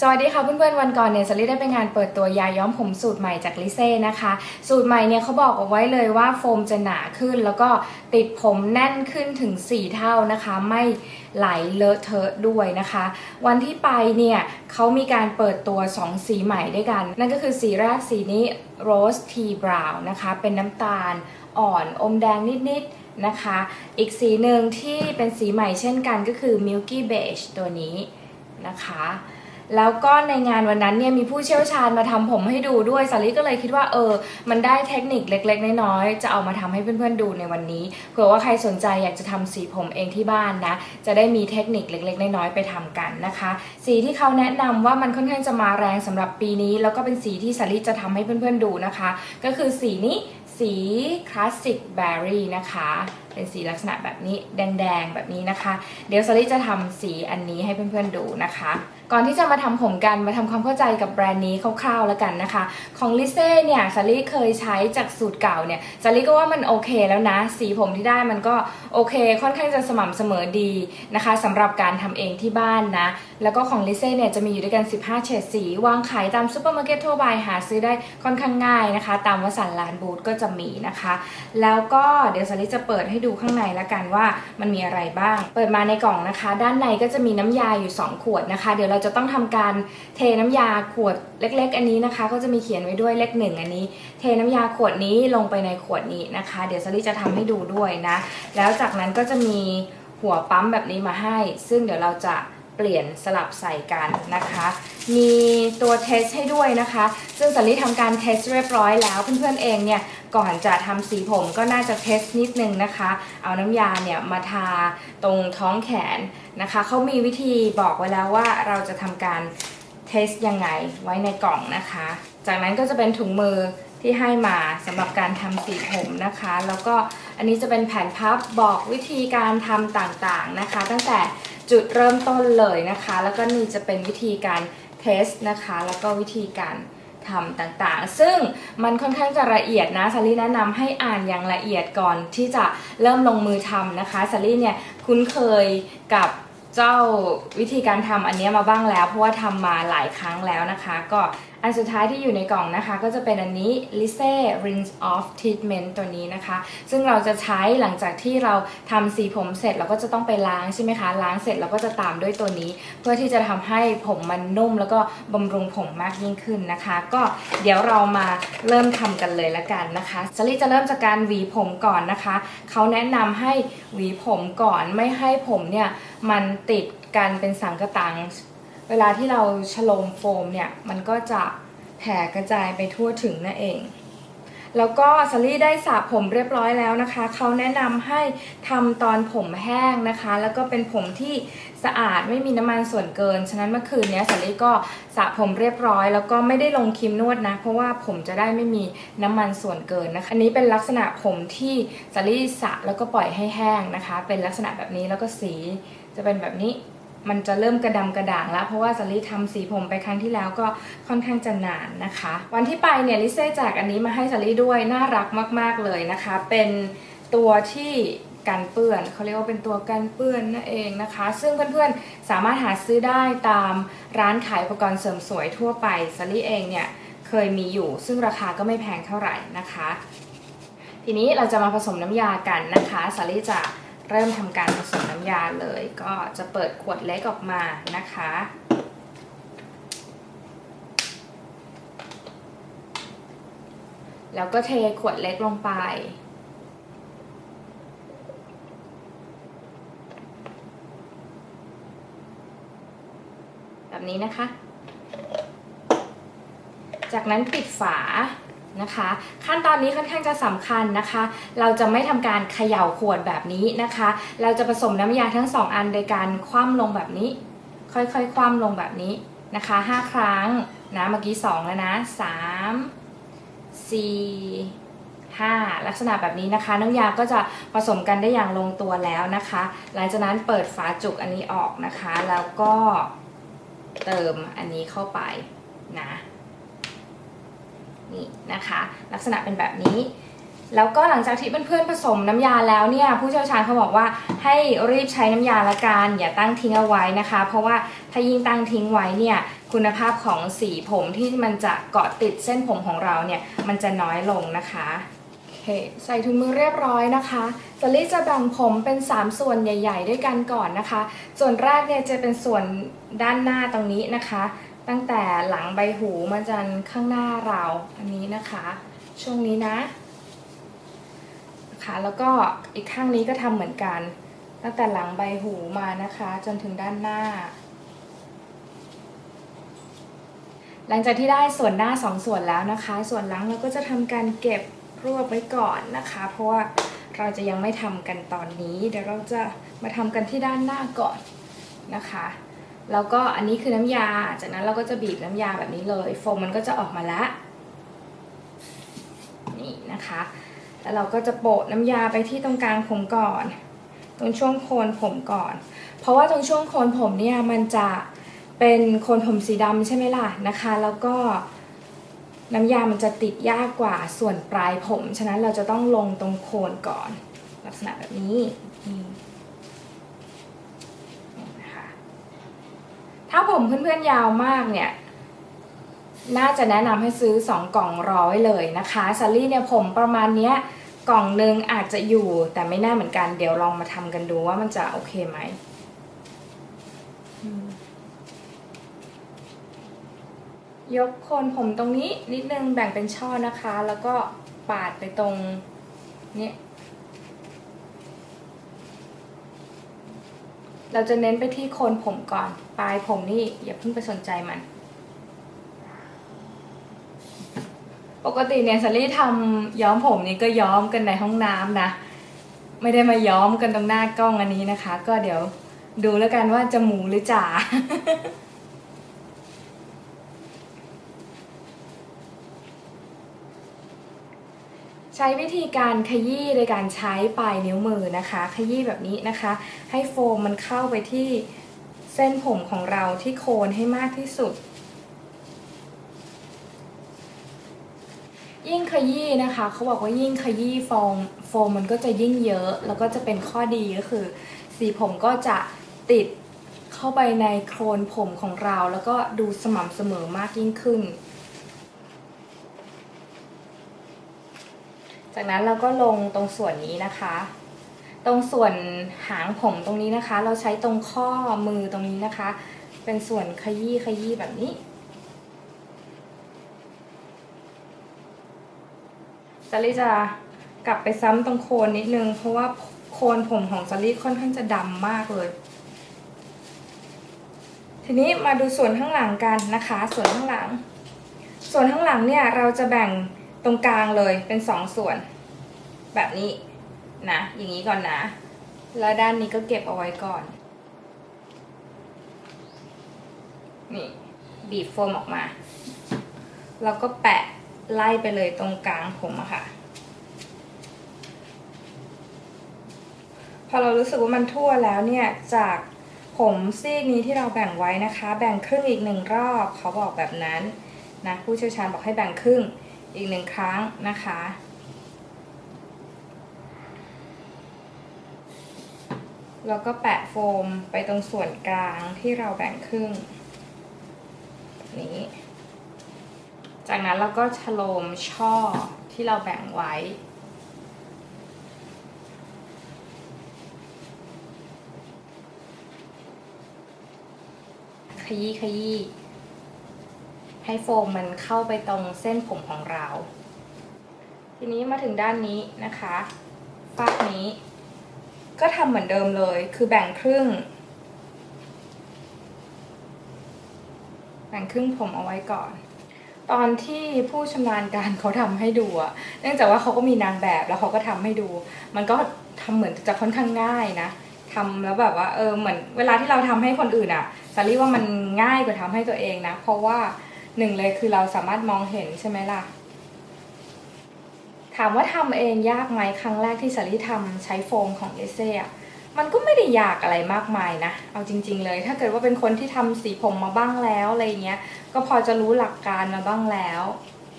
สวัสดีค่ะเพื่อนๆวันก่อนเนี่ยสลิดได้ไปงานเปิดตัวยาย้อมผมสูตรใหม่จากลิเซ่นะคะ สูตรใหม่เนี่ยเขาบอกเอาไว้เลยว่าโฟมจะหนาขึ้น แล้วก็ติดผมแน่นขึ้นถึง 4 เท่านะคะ ไม่ไหลเลอะเทอะด้วยนะคะ วันที่ไปเนี่ยเขามีการเปิดตัว 2 สีใหม่ด้วยกัน นั่นก็คือสีแรกสีนี้ Rose Tea Brown นะคะ เป็นน้ำตาลอ่อนอมแดงนิดๆนะคะ อีกสีหนึ่งที่เป็นสีใหม่เช่นกันก็คือ Milky Beige ตัวนี้นะคะ แล้วก็ในงานวันนั้นเนี่ยมีผู้เชี่ยวชาญมาทำผมให้ดูด้วยสาลิก็เลยคิดว่าเออ มันได้เทคนิคเล็ก ๆ น้อยๆจะเอามาทำให้เพื่อนๆดูในวันนี้เผื่อว่าใครสนใจอยากจะทำสีผมเองที่บ้านนะ จะได้มีเทคนิคเล็ก ๆ น้อยๆไปทำกันนะคะ สีที่เขาแนะนำว่ามันค่อนข้างจะมาแรงสำหรับปีนี้ แล้วก็เป็นสีที่สาลิจะทำให้เพื่อนๆดูนะคะ ก็คือสีนี้สีคลาสสิกแบร์รี่นะคะเป็นสีลักษณะแบบนี้แดงๆแบบนี้นะคะ เดี๋ยวสลิจะทำสีอันนี้ให้เพื่อนๆดูนะคะ ก่อนที่จะมาทำผมกันมาทำความเข้าใจกับแบรนด์นี้คร่าวๆแล้วกันนะคะ ของลิเซ่เนี่ยซารีเคยใช้จากสูตรเก่าเนี่ยซารีก็ว่ามันโอเคแล้วนะ สีผมที่ได้มันก็โอเค ค่อนข้างจะสม่ำเสมอดีนะคะสำหรับการทำเองที่บ้านนะแล้วก็ของลิเซ่เนี่ยจะมีอยู่ด้วยกัน 15 เฉดสี วางขายตามซูเปอร์มาร์เก็ตทั่วไปหาซื้อได้ค่อนข้างง่ายนะคะ ตามวสันลานบูธก็จะมีนะคะ แล้วก็เดี๋ยวสลิจะเปิดให้ดูข้างในละกันว่ามันมีอะไรบ้าง เปิดมาในกล่องนะคะ ด้านในก็จะมีน้ำยาอยู่ 2 ขวดนะคะ เดี๋ยวเราจะต้องทำการเทน้ำยาขวดเล็ก ๆ อันนี้นะคะ ก็จะมีเขียนไว้ด้วยเลขหนึ่งอันนี้ เทน้ำยาขวดนี้ลงไปในขวดนี้นะคะ เดี๋ยวสลิจะทำให้ดูด้วยนะ แล้วจากนั้นก็จะมีหัวปั๊มแบบนี้มาให้ ซึ่งเดี๋ยวเราจะ เปลี่ยนสลับใส่กันนะคะ มีตัวเทสให้ด้วยนะคะ ซึ่งสันลิทำการเทสเรียบร้อยแล้วเพื่อนๆเองเนี่ยก่อนจะทำสีผมก็น่าจะเทสนิดนึงนะคะ เอาน้ำยาเนี่ยมาทาตรงท้องแขนนะคะเขามีวิธีบอกไว้แล้วว่าเราจะทำการเทสยังไงไว้ในกล่องนะคะ จากนั้นก็จะเป็นถุงมือที่ให้มาสำหรับการทำสีผมนะคะ แล้วก็ อันนี้จะเป็นแผ่นพับบอกวิธีการทำต่างๆนะคะ ตั้งแต่จุดเริ่มต้นเลยนะคะ แล้วก็นี่จะเป็นวิธีการเทสนะคะ แล้วก็วิธีการทำต่างๆ ซึ่งมันค่อนข้างจะละเอียดนะซารีแนะนำให้อ่านอย่างละเอียดก่อนที่จะเริ่มลงมือทำนะคะซารีเนี่ยคุ้นเคยกับเจ้าวิธีการทำอันนี้มาบ้างแล้ว เพราะว่าทำมาหลายครั้งแล้วนะคะ ก็ อันสุดท้ายที่อยู่ในกล่องนะคะ ก็จะเป็นอันนี้ l i s e Rinse Off Treatment ตัวนี้นะคะ ซึ่งเราจะใช้หลังจากที่เราทำสีผมเสร็จเราก็จะต้องไปล้างใช่ไหมคะ ล้างเสร็จเราก็จะตามด้วยตัวนี้ เพื่อที่จะทำให้ผมมันนุ่มแล้วก็บำรุงผมมากยิ่งขึ้นนะคะ ก็เดี๋ยวเรามาเริ่มทำกันเลยละกันนะคะสลิจะเริ่มจากการหวีผมก่อนนะคะ เขาแนะนำให้หวีผมก่อนไม่ให้ผมเนี่ยมันติดกันเป็นสังกะตัง เวลาที่เราฉลมโฟมเนี่ยมันก็จะแผ่กระจายไปทั่วถึงนั่นเอง แล้วก็สลี่ได้สระผมเรียบร้อยแล้วนะคะ เขาแนะนำให้ทำตอนผมแห้งนะคะ แล้วก็เป็นผมที่สะอาดไม่มีน้ำมันส่วนเกิน ฉะนั้นเมื่อคืนนี้สลี่ก็สระผมเรียบร้อย แล้วก็ไม่ได้ลงครีมนวดนะ เพราะว่าผมจะได้ไม่มีน้ำมันส่วนเกินนะคะ อันนี้เป็นลักษณะผมที่สลี่สระแล้วก็ปล่อยให้แห้งนะคะ เป็นลักษณะแบบนี้แล้วก็สีจะเป็นแบบนี้ มันจะเริ่มกระดำกระด่างแล้ว เพราะว่าสลิทำสีผมไปครั้งที่แล้วก็ค่อนข้างจะนานนะคะ วันที่ไปเนี่ยลิเซ่แจกอันนี้มาให้สลิด้วยน่ารักมาก ๆเลยนะคะ เป็นตัวที่กันเปื้อนเขาเรียกว่าเป็นตัวกันเปื้อนนั่นเองนะคะ ซึ่งเพื่อนๆสามารถหาซื้อได้ตามร้านขายอุปกรณ์เสริมสวยทั่วไปสลิเองเนี่ยเคยมีอยู่ ซึ่งราคาก็ไม่แพงเท่าไหร่นะคะ ทีนี้เราจะมาผสมน้ำยากันนะคะสลิจะ เริ่มทำการผสมน้ำยาเลย ก็จะเปิดขวดเล็กออกมานะคะ แล้วก็เทขวดเล็กลงไป แบบนี้นะคะ จากนั้นปิดฝา นะคะ ขั้นตอนนี้ค่อนข้างจะสำคัญนะคะ เราจะไม่ทำการเขย่าขวดแบบนี้นะคะ เราจะผสมน้ำยาทั้งสองอันโดยการคว่ำลงแบบนี้ ค่อยๆ คว่ำลงแบบนี้นะคะ 5 ครั้งนะเมื่อกี้ 2 แล้วนะ 3 4 5 ลักษณะแบบนี้นะคะ น้ำยาก็จะผสมกันได้อย่างลงตัวแล้วนะคะ หลังจากนั้นเปิดฝาจุกอันนี้ออกนะคะ แล้วก็เติมอันนี้เข้าไปนะ นี่นะคะ ลักษณะเป็นแบบนี้ แล้วก็หลังจากที่เพื่อนๆผสมน้ำยาแล้วเนี่ยผู้เชี่ยวชาญเขาบอกว่าให้รีบใช้น้ำยาละกันอย่าตั้งทิ้งเอาไว้นะคะ เพราะว่าถ้ายิ่งตั้งทิ้งไว้เนี่ยคุณภาพของสีผมที่มันจะเกาะติดเส้นผมของเราเนี่ยมันจะน้อยลงนะคะโอเคใส่ถุงมือเรียบร้อยนะคะสลิจะแบ่งผมเป็น 3 ส่วนใหญ่ ๆ ด้วยกันก่อนนะคะ ส่วนแรกเนี่ยจะเป็นส่วนด้านหน้าตรงนี้นะคะ ตั้งแต่หลังใบหูมาจนข้างหน้าเราอันนี้นะคะ ช่วงนี้นะนะคะแล้วก็อีกข้างนี้ก็ทำเหมือนกัน ตั้งแต่หลังใบหูมานะคะ จนถึงด้านหน้า หลังจากที่ได้ส่วนหน้าสองส่วนแล้วนะคะ ส่วนหลังเราก็จะทำการเก็บรวบไว้ก่อนนะคะ เพราะว่าเราจะยังไม่ทำกันตอนนี้ เดี๋ยวเราจะมาทำกันที่ด้านหน้าก่อนนะคะ แล้วก็อันนี้คือน้ำยา จากนั้นเราก็จะบีบน้ำยาแบบนี้เลย โฟมมันก็จะออกมาแล้วนี่นะคะ แล้วเราก็จะโปะน้ำยาไปที่ตรงกลางผมก่อน ตรงช่วงโคนผมก่อน เพราะว่าตรงช่วงโคนผมเนี่ยมันจะเป็นโคนผมสีดำใช่ไหมล่ะนะคะ แล้วก็น้ำยามันจะติดยากกว่าส่วนปลายผม ฉะนั้นเราจะต้องลงตรงโคนก่อน ลักษณะแบบนี้นะคะ ถ้าผมเพื่อนๆยาวมากเนี่ยน่าจะแนะนำให้ซื้อ 2 กล่องร้อยเลยนะคะซารี่เนี่ยผมประมาณเนี้ยกล่องหนึ่งอาจจะอยู่แต่ไม่แน่เหมือนกันเดี๋ยวลองมาทำกันดูว่ามันจะโอเคไหมอืมยกโคนผมตรงนี้นิดนึงแบ่งเป็นช่อนะคะ แล้วก็ปาดไปตรงนี้ เราจะเน้นไปที่โคนผมก่อน ปลายผมนี่อย่าเพิ่งไปสนใจมัน ปกติเนี่ยสลี่ทำย้อมผมนี่ก็ย้อมกันในห้องน้ำนะ ไม่ได้มาย้อมกันตรงหน้ากล้องอันนี้นะคะ ก็เดี๋ยวดูแล้วกันว่าจะหมูหรือจ่า ใช้วิธีการขยี้โดยการใช้ปลายนิ้วมือนะคะ ขยี้แบบนี้นะคะ ให้โฟมมันเข้าไปที่เส้นผมของเราที่โคนให้มากที่สุด ยิ่งขยี้นะคะ เขาบอกว่ายิ่งขยี้ฟองโฟมมันก็จะยิ่งเยอะ แล้วก็จะเป็นข้อดีก็คือ สีผมก็จะติดเข้าไปในโคลนผมของเรา แล้วก็ดูสม่ำเสมอมากยิ่งขึ้น จากนั้นเราก็ลงตรงส่วนนี้นะคะ ตรงส่วนหางผมตรงนี้นะคะ เราใช้ตรงข้อมือตรงนี้นะคะ เป็นส่วนขยี้ขยี้แบบนี้ซารี่จะกลับไปซ้ำตรงโคนนิดนึง เพราะว่าโคนผมของซารี่ค่อนข้างจะดำมากเลยทีนี้มาดูส่วนข้างหลังกันนะคะ ส่วนข้างหลัง ส่วนข้างหลังเนี่ยเราจะแบ่ง ตรงกลางเลยเป็นสองส่วน แบบนี้นะอย่างนี้ก่อนนะ แล้วด้านนี้ก็เก็บเอาไว้ก่อน นี่บีบโฟมออกมา แล้วก็แปะไล่ไปเลยตรงกลางผมอะค่ะ พอเรารู้สึกว่ามันทั่วแล้วเนี่ยจากผมซีกนี้ที่เราแบ่งไว้นะคะ แบ่งครึ่งอีกหนึ่งรอบเขาบอกแบบนั้นนะผู้เชี่ยวชาญบอกให้แบ่งครึ่ง อีกหนึ่งครั้งนะคะ แล้วก็แปะโฟมไปตรงส่วนกลางที่เราแบ่งครึ่งนี้ จากนั้นเราก็ฉโลมช่อที่เราแบ่งไว้ขยี้ขยี้ ให้โฟมมันเข้าไปตรงเส้นผมของเรา ทีนี้มาถึงด้านนี้นะคะฝากนี้ ก็ทำเหมือนเดิมเลย คือแบ่งครึ่ง แบ่งครึ่งผมเอาไว้ก่อน ตอนที่ผู้ชำนาญการเขาทำให้ดูอะเนื่องจากว่าเขาก็มีนางแบบแล้วเขาก็ทำให้ดู มันก็ทำเหมือนจะค่อนข้างง่ายนะทำแล้วแบบว่าเออเหมือนเวลาที่เราทำให้คนอื่นอะสารีว่ามันง่ายกว่าทำให้ตัวเองนะ เพราะว่า หนึ่งเลยคือเราสามารถมองเห็นใช่ไหมล่ะ ถามว่าทำเองยากไหมครั้งแรกที่สารีทำใช้โฟมของเอเซ่อะมันก็ไม่ได้ยากอะไรมากมายนะ เอาจริง ๆ เลย ถ้าเกิดว่าเป็นคนที่ทำสีผมมาบ้างแล้วอะไรเงี้ย ก็พอจะรู้หลักการมาบ้างแล้ว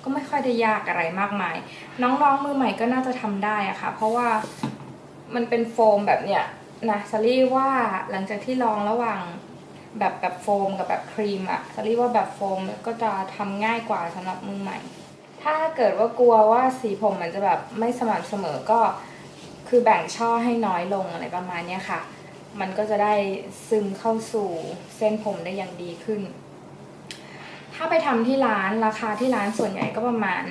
ก็ไม่ค่อยได้ยากอะไรมากมาย น้องๆมือใหม่ก็น่าจะทำได้อะค่ะ เพราะว่ามันเป็นโฟมแบบเนี้ยนะซารี่ว่าหลังจากที่ลองระหว่าง แบบแบบโฟมกับแบบครีมอะซารี่ว่าแบบโฟมก็จะทำง่ายกว่าสำหรับมือใหม่ ถ้าเกิดว่ากลัวว่าสีผมมันจะแบบไม่สม่ำเสมอก็คือแบ่งช่อให้น้อยลงอะไรประมาณนี้ค่ะ มันก็จะได้ซึมเข้าสู่เส้นผมได้อย่างดีขึ้น ถ้าไปทำที่ร้านราคาที่ร้านส่วนใหญ่ก็ประมาณ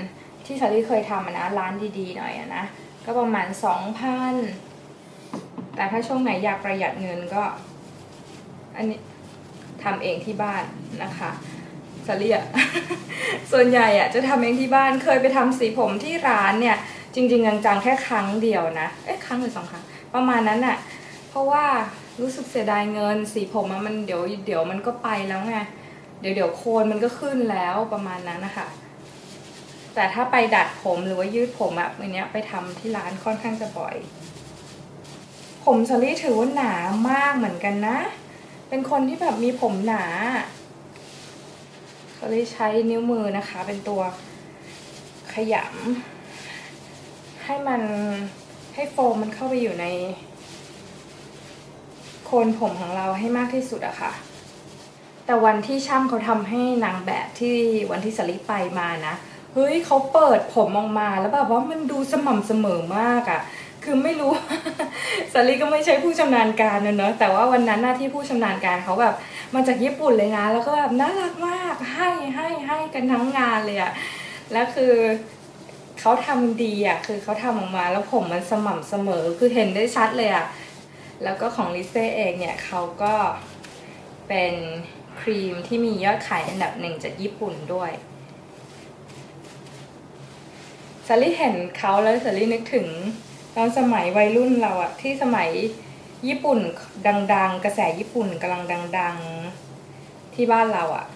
ที่ซารี่เคยทำนะ ร้านดีๆหน่อยนะ ก็ประมาณสองพันแต่ถ้าช่วงไหนอยากประหยัดเงินก็ อันนี้ ทำเองที่บ้านนะคะซารี่อะส่วนใหญ่อะจะทำเองที่บ้านเคยไปทำสีผมที่ร้านเนี่ย จริง ๆ จังๆ แค่ครั้งเดียวนะเอ๊ะครั้งหรือสองครั้งประมาณนั้นอะเพราะว่ารู้สึกเสียดายเงินสีผมอะมันเดี๋ยวเดี๋ยวมันก็ไปแล้วไงเดี๋ยวเดี๋ยวโคนมันก็ขึ้นแล้วประมาณนั้นนะคะแต่ถ้าไปดัดผมหรือว่ายืดผมอะอันเนี้ยไปทำที่ร้านค่อนข้างจะบ่อย ผมซารี่ถือว่าหนามากเหมือนกันนะ เป็นคนที่แบบมีผมหนาซารี่ใช้นิ้วมือนะคะ เป็นตัวขยำให้มันให้โฟมมันเข้าไปอยู่ในโคนผมของเราให้มากที่สุดอะค่ะ แต่วันที่ช่างเขาทำให้นางแบบที่วันที่สลิปไปมานะ เฮ้ยเขาเปิดผมออกมาแล้วแบบว่ามันดูสม่ำเสมอมากอะ คือไม่รู้สลิก็ไม่ใช่ผู้ชำนาญการนะเนอะแต่ว่าวันนั้นหน้าที่ผู้ชำนาญการเขาแบบมาจากญี่ปุ่นเลยนะ แล้วก็แบบน่ารักมากให้ให้ให้กันทั้งงานเลยอะแล้วคือเขาทำดีอะคือเขาทำออกมาแล้วผมมันสม่ำเสมอคือเห็นได้ชัดเลยอะแล้วก็ของลิเซ่เองเนี่ยเขาก็เป็นครีมที่มียอดขายอันดับหนึ่งจากญี่ปุ่นด้วยสาลี่เห็นเขาแล้วสาลี่นึกถึง ตอนสมัยวัยรุ่นเราอะที่สมัยญี่ปุ่นดัง ๆ กระแสญี่ปุ่นกำลังดัง ๆ ที่บ้านเราอะ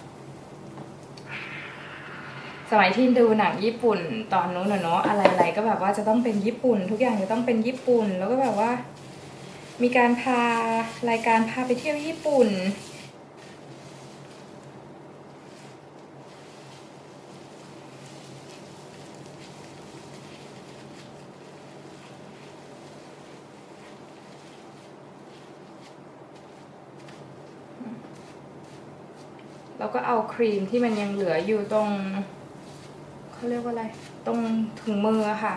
สมัยที่ดูหนังญี่ปุ่นตอนนู้นเนาะอะไรๆก็แบบว่าจะต้องเป็นญี่ปุ่น ทุกอย่างจะต้องเป็นญี่ปุ่น แล้วก็แบบว่า มีการพารายการพาไปเที่ยวญี่ปุ่น แล้วก็เอาค รีมที่มันยังเหลืออยู่ตรงเขาเรียกว่าอะไร ตรงถุงมือค่ะ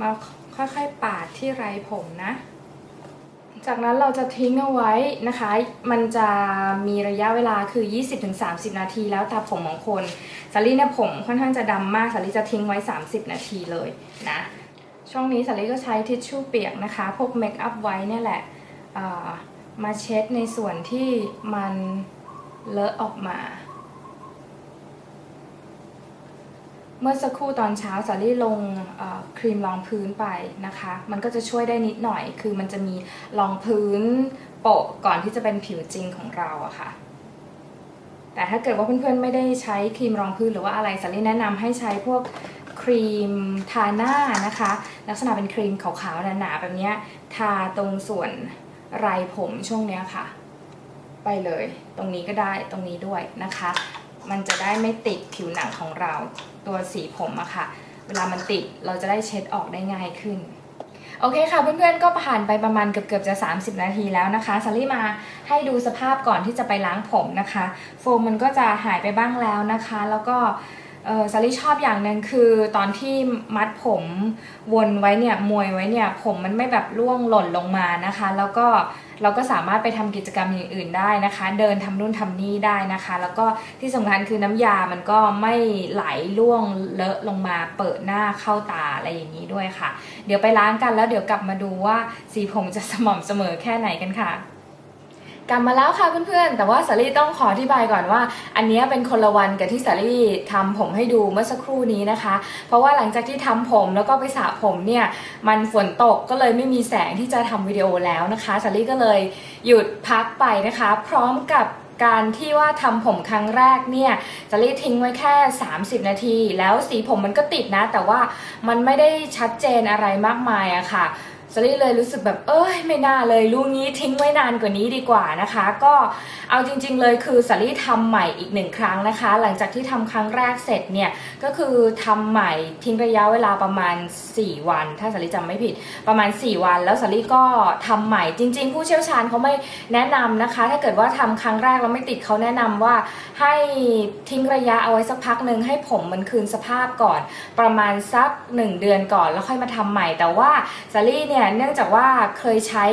มาค่อยๆปาดที่ไรผมนะ จากนั้นเราจะทิ้งเอาไว้นะคะ มันจะมีระยะเวลาคือ 20-30 นาทีแล้วแต่ผมของคนสาลี่เนี่ยผมค่อนข้างจะดำมากสาลี่จะทิ้งไว้ 30 นาทีเลยนะช่วงนี้สาลี่ก็ใช้ทิชชู่เปียกนะคะ พวกเมคอัพไว้เนี่ยแหละมาเช็ดในส่วนที่มันเลอะออกมา เมื่อสักครู่ตอนเช้าสาลี่ลงครีมรองพื้นไปนะคะ มันก็จะช่วยได้นิดหน่อย คือมันจะมีรองพื้นโปะก่อนที่จะเป็นผิวจริงของเราอะค่ะ แต่ถ้าเกิดว่าเพื่อนๆไม่ได้ใช้ครีมรองพื้นหรือว่าอะไรสาลี่แนะนำให้ใช้พวกครีมทาหน้านะคะ ลักษณะเป็นครีมขาวๆหนาๆแบบนี้ทาตรงส่วนไรผมช่วงนี้ค่ะ ไปเลย ตรงนี้ก็ได้ตรงนี้ด้วยนะคะ มันจะได้ไม่ติดผิวหนังของเราตัวสีผมอะค่ะ เวลามันติดเราจะได้เช็ดออกได้ง่ายขึ้น โอเคค่ะเพื่อนๆก็ผ่านไปประมาณเกือบๆจะ 30 นาทีแล้วนะคะซารี่มาให้ดูสภาพก่อนที่จะไปล้างผมนะคะ โฟมมันก็จะหายไปบ้างแล้วนะคะ แล้วก็ซารี่ชอบอย่างหนึ่งคือตอนที่มัดผมวนไว้เนี่ยมวยไว้เนี่ยผมมันไม่แบบร่วงหล่นลงมานะคะ แล้วก็ เราก็สามารถไปทำกิจกรรมอย่างอื่นได้นะคะ เดินทำนู่นทำนี่ได้นะคะ แล้วก็ที่สำคัญคือน้ำยามันก็ไม่ไหลล่วงเลอะลงมาเปิดหน้าเข้าตาอะไรอย่างนี้ด้วยค่ะ เดี๋ยวไปล้างกันแล้วเดี๋ยวกลับมาดูว่าสีผมจะสม่ำเสมอแค่ไหนกันค่ะ กลับมาแล้วค่ะเพื่อนๆ แต่ว่าสาลี่ต้องขออธิบายก่อนว่า อันนี้เป็นคนละวันกับที่สาลี่ทำผมให้ดูเมื่อสักครู่นี้นะคะ เพราะว่าหลังจากที่ทำผมแล้วก็ไปสระผมเนี่ยมันฝนตกก็เลยไม่มีแสงที่จะทำวิดีโอแล้วนะคะสาลี่ก็เลยหยุดพักไปนะคะ พร้อมกับการที่ว่าทำผมครั้งแรกเนี่ยสาลี่ทิ้งไว้แค่ 30 นาที แล้วสีผมมันก็ติดนะ แต่ว่ามันไม่ได้ชัดเจนอะไรมากมายอะค่ะ สลี่เลยรู้สึกแบบเอ้ยไม่น่าเลยลูกนี้ทิ้งไว้นานกว่านี้ดีกว่านะคะ ก็เอาจริง ๆ เลยคือสลี่ทำใหม่อีกหนึ่งครั้งนะคะ หลังจากที่ทำครั้งแรกเสร็จเนี่ยก็คือทำใหม่ทิ้งระยะเวลาประมาณ 4 วัน ถ้าสลี่จำไม่ผิดประมาณ 4 วัน แล้วสลี่ก็ทำใหม่จริง ๆ ผู้เชี่ยวชาญเขาไม่แนะนำนะคะ ถ้าเกิดว่าทำครั้งแรกแล้วไม่ติดเขาแนะนำว่าให้ทิ้งระยะเอาไว้สักพักหนึ่งให้ผมมันคืนสภาพก่อน ประมาณสัก 1 เดือนก่อนแล้วค่อยมาทำใหม่ แต่ว่าสลี่เนี่ยเนื่องจากว่าเคยใช้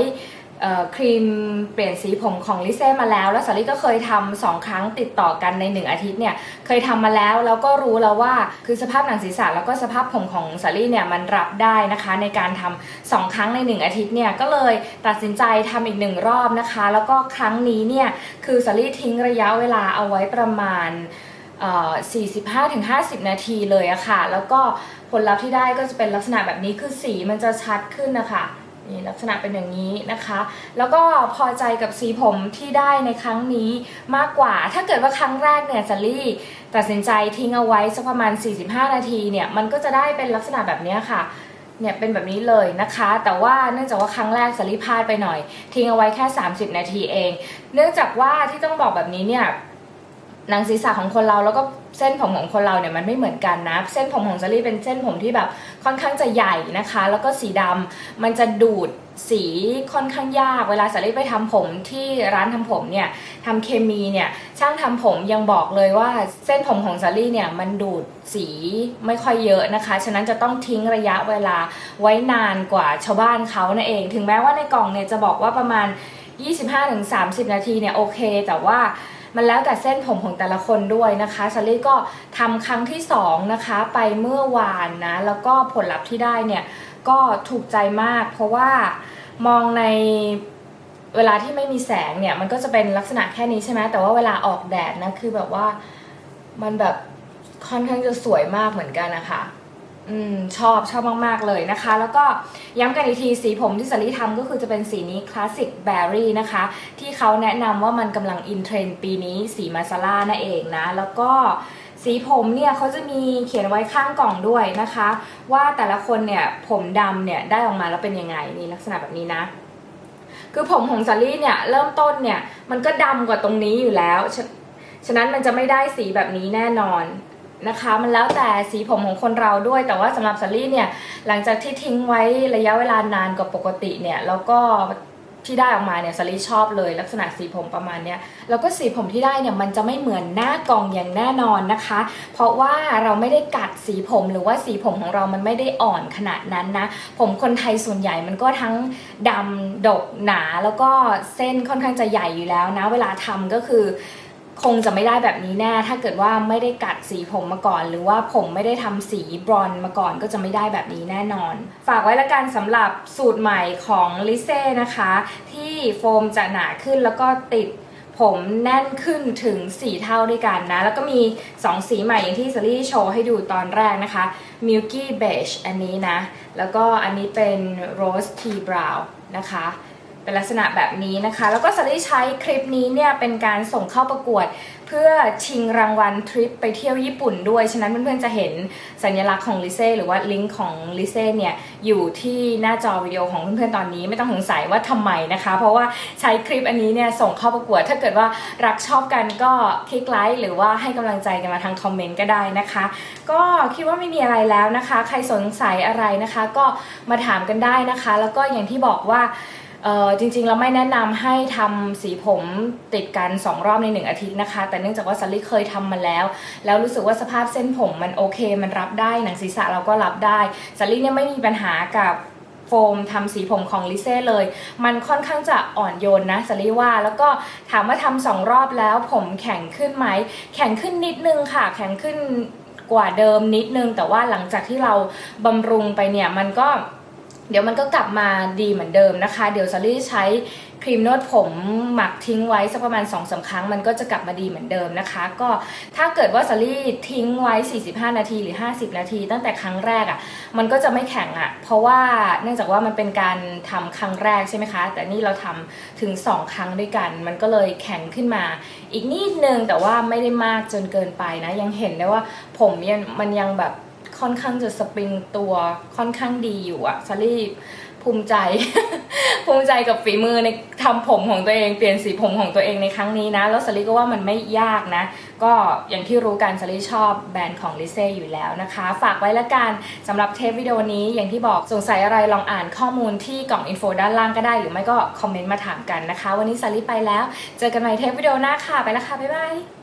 ครีมเปลี่ยนสีผมของลิเซ่มาแล้ว แล้วสลี่ก็เคยทำสองครั้งติดต่อกันในหนึ่งอาทิตย์เนี่ยเคยทำมาแล้วแล้วก็รู้แล้วว่าคือสภาพหนังศีรษะแล้วก็สภาพผมของสลี่เนี่ยมันรับได้นะคะ ในการทำสองครั้งในหนึ่งอาทิตย์เนี่ยก็เลยตัดสินใจทำอีกหนึ่งรอบนะคะ แล้วก็ครั้งนี้เนี่ยคือสลี่ทิ้งระยะเวลาเอาไว้ประมาณ 45-50 นาทีเลยอะค่ะ แล้วก็ผลลัพธ์ที่ได้ก็จะเป็นลักษณะแบบนี้คือสีมันจะชัดขึ้นนะคะนี่ลักษณะเป็นอย่างนี้นะคะ แล้วก็พอใจกับสีผมที่ได้ในครั้งนี้มากกว่า ถ้าเกิดว่าครั้งแรกเนี่ยซัลลี่ตัดสินใจทิ้งเอาไว้สักประมาณ 45 นาทีเนี่ยมันก็จะได้เป็นลักษณะแบบนี้ค่ะเนี่ยเป็นแบบนี้เลยนะคะ แต่ว่าเนื่องจากว่าครั้งแรกสลิพลาดไปหน่อย ทิ้งเอาไว้แค่ 30 นาทีเอง เนื่องจากว่าที่ต้องบอกแบบนี้เนี่ย หนังศีรษะของคนเราแล้วก็เส้นผมของคนเราเนี่ยมันไม่เหมือนกันนะ เส้นผมของซารี่เป็นเส้นผมที่แบบค่อนข้างจะใหญ่นะคะ แล้วก็สีดำมันจะดูดสีค่อนข้างยาก เวลาซารี่ไปทำผมที่ร้านทำผมเนี่ยทำเคมีเนี่ยช่างทำผมยังบอกเลยว่าเส้นผมของซารี่เนี่ยมันดูดสีไม่ค่อยเยอะนะคะ ฉะนั้นจะต้องทิ้งระยะเวลาไว้นานกว่าชาวบ้านเขานั่นเอง ถึงแม้ว่าในกล่องเนี่ยจะบอกว่าประมาณ 25-30 นาทีเนี่ยโอเค แต่ว่า มันแล้วแต่เส้นผมของแต่ละคนด้วยนะคะซารี่ก็ทำครั้งที่2นะคะไปเมื่อวานนะแล้วก็ผลลัพธ์ที่ได้เนี่ยก็ถูกใจมาก เพราะว่ามองในเวลาที่ไม่มีแสงเนี่ยมันก็จะเป็นลักษณะแค่นี้ใช่ไหมแต่ว่าเวลาออกแดดนะคือแบบว่ามันแบบค่อนข้างจะสวยมากเหมือนกันนะคะ อืมชอบชอบมาก ๆ เลยนะคะ แล้วก็ย้ำกันอีกทีสีผมที่สลีทำก็คือจะเป็นสีนี้คลาสสิกแบรี่นะคะ ที่เขาแนะนำว่ามันกำลังอินเทรนด์ปีนี้สีมาซาร่านั่นเองนะ แล้วก็สีผมเนี่ยเขาจะมีเขียนไว้ข้างกล่องด้วยนะคะ ว่าแต่ละคนเนี่ยผมดำเนี่ยได้ออกมาแล้วเป็นยังไงนี่ลักษณะแบบนี้นะคือผมของซารี่เนี่ยเริ่มต้นเนี่ยมันก็ดำกว่าตรงนี้อยู่แล้ว ฉะนั้นมันจะไม่ได้สีแบบนี้แน่นอน นะคะ มันแล้วแต่สีผมของคนเราด้วย แต่ว่าสำหรับซัลลี่เนี่ยหลังจากที่ทิ้งไว้ระยะเวลานานกว่าปกติเนี่ยแล้วก็ที่ได้ออกมาเนี่ยซัลลี่ชอบเลยลักษณะสีผมประมาณเนี้ยแล้วก็สีผมที่ได้เนี่ยมันจะไม่เหมือนหน้ากล่องอย่างแน่นอนนะคะ เพราะว่าเราไม่ได้กัดสีผมหรือว่าสีผมของเรามันไม่ได้อ่อนขนาดนั้นนะ ผมคนไทยส่วนใหญ่มันก็ทั้งดำดกหนาแล้วก็เส้นค่อนข้างจะใหญ่อยู่แล้วนะ เวลาทำก็คือ คงจะไม่ได้แบบนี้แน่ ถ้าเกิดว่าไม่ได้กัดสีผมมาก่อน หรือว่าผมไม่ได้ทำสีบรอนมาก่อนก็จะไม่ได้แบบนี้แน่นอน ฝากไว้ละกันสำหรับสูตรใหม่ของลิเซ่นะคะ ที่โฟมจะหนาขึ้นแล้วก็ติดผมแน่นขึ้นถึง 4 เท่าด้วยกันนะ แล้วก็มี 2 สีใหม่อย่างที่ซารี่โชว์ให้ดูตอนแรกนะคะ Milky Beige อันนี้นะ แล้วก็อันนี้เป็น Rose Tea Brown นะคะ เป็นลักษณะแบบนี้นะคะ แล้วก็สลี่ใช้คลิปนี้เนี่ยเป็นการส่งเข้าประกวด เพื่อชิงรางวัลทริปไปเที่ยวญี่ปุ่นด้วย ฉะนั้นเพื่อนๆจะเห็นสัญลักษณ์ของลิเซ่หรือว่าลิงก์ของลิเซ่เนี่ยอยู่ที่หน้าจอวิดีโอของเพื่อนๆตอนนี้ไม่ต้องสงสัยว่าทำไมนะคะ เพราะว่าใช้คลิปอันนี้เนี่ยส่งเข้าประกวด ถ้าเกิดว่ารักชอบกันก็คลิกไลค์หรือว่าให้กำลังใจกันมาทางคอมเมนต์ก็ได้นะคะ ก็คิดว่าไม่มีอะไรแล้วนะคะ ใครสงสัยอะไรนะคะ ก็มาถามกันได้นะคะ แล้วก็อย่างที่บอกว่า เออจริงๆเราไม่แนะนำให้ทำสีผมติดกัน 2 รอบใน 1 อาทิตย์นะคะ แต่เนื่องจากว่าซัลลี่เคยทำมาแล้ว แล้วรู้สึกว่าสภาพเส้นผมมันโอเค มันรับได้หนังศีรษะเราก็รับได้ซัลลี่เนี่ยไม่มีปัญหากับโฟมทำสีผมของลิเซ่เลย มันค่อนข้างจะอ่อนโยนนะซัลลี่ว่า แล้วก็ถามว่าทำสองรอบแล้วผมแข็งขึ้นไหม แข็งขึ้นนิดนึงค่ะ แข็งขึ้นกว่าเดิมนิดนึง แต่ว่าหลังจากที่เราบำรุงไปเนี่ย มันก็ เดี๋ยวมันก็กลับมาดีเหมือนเดิมนะคะ เดี๋ยวซารี่ใช้ครีมนวดผมหมักทิ้งไว้สักประมาณ2อสาครั้ง มันก็จะกลับมาดีเหมือนเดิมนะคะ ก็ถ้าเกิดว่าซารี่ทิ้งไว้ 45 นาทีหรือ 50 นาที ตั้งแต่ครั้งแรกอะ่ะมันก็จะไม่แข็งอะ่ะ เพราะว่าเนื่องจากว่ามันเป็นการทำครั้งแรกใช่ไหมคะ แต่นี่เราทำถึง 2 ครั้งด้วยกัน มันก็เลยแข็งขึ้นมา อีกนิดนึงแต่ว่าไม่ได้มากจนเกินไปนะยังเห็นได้ว่าผมมันยังแบบ ค่อนข้างจะสปริงตัวค่อนข้างดีอยู่อะซารี่ภูมิใจ ภูมิใจกับฝีมือในทำผมของตัวเองเปลี่ยนสีผมของตัวเองในครั้งนี้นะ แล้วสลิก็ว่ามันไม่ยากนะ ก็อย่างที่รู้กันสลิชอบแบรนด์ของลิเซ่อยู่แล้วนะคะ ฝากไว้ละกันสำหรับเทปวิดีโอนี้อย่างที่บอกสงสัยอะไรลองอ่านข้อมูลที่กล่องอินโฟด้านล่างก็ได้ หรือไม่ก็คอมเมนต์มาถามกันนะคะ วันนี้สลิไปแล้ว เจอกันใหม่เทปวิดีโอหน้าค่ะไปแล้วค่ะบ๊ายบาย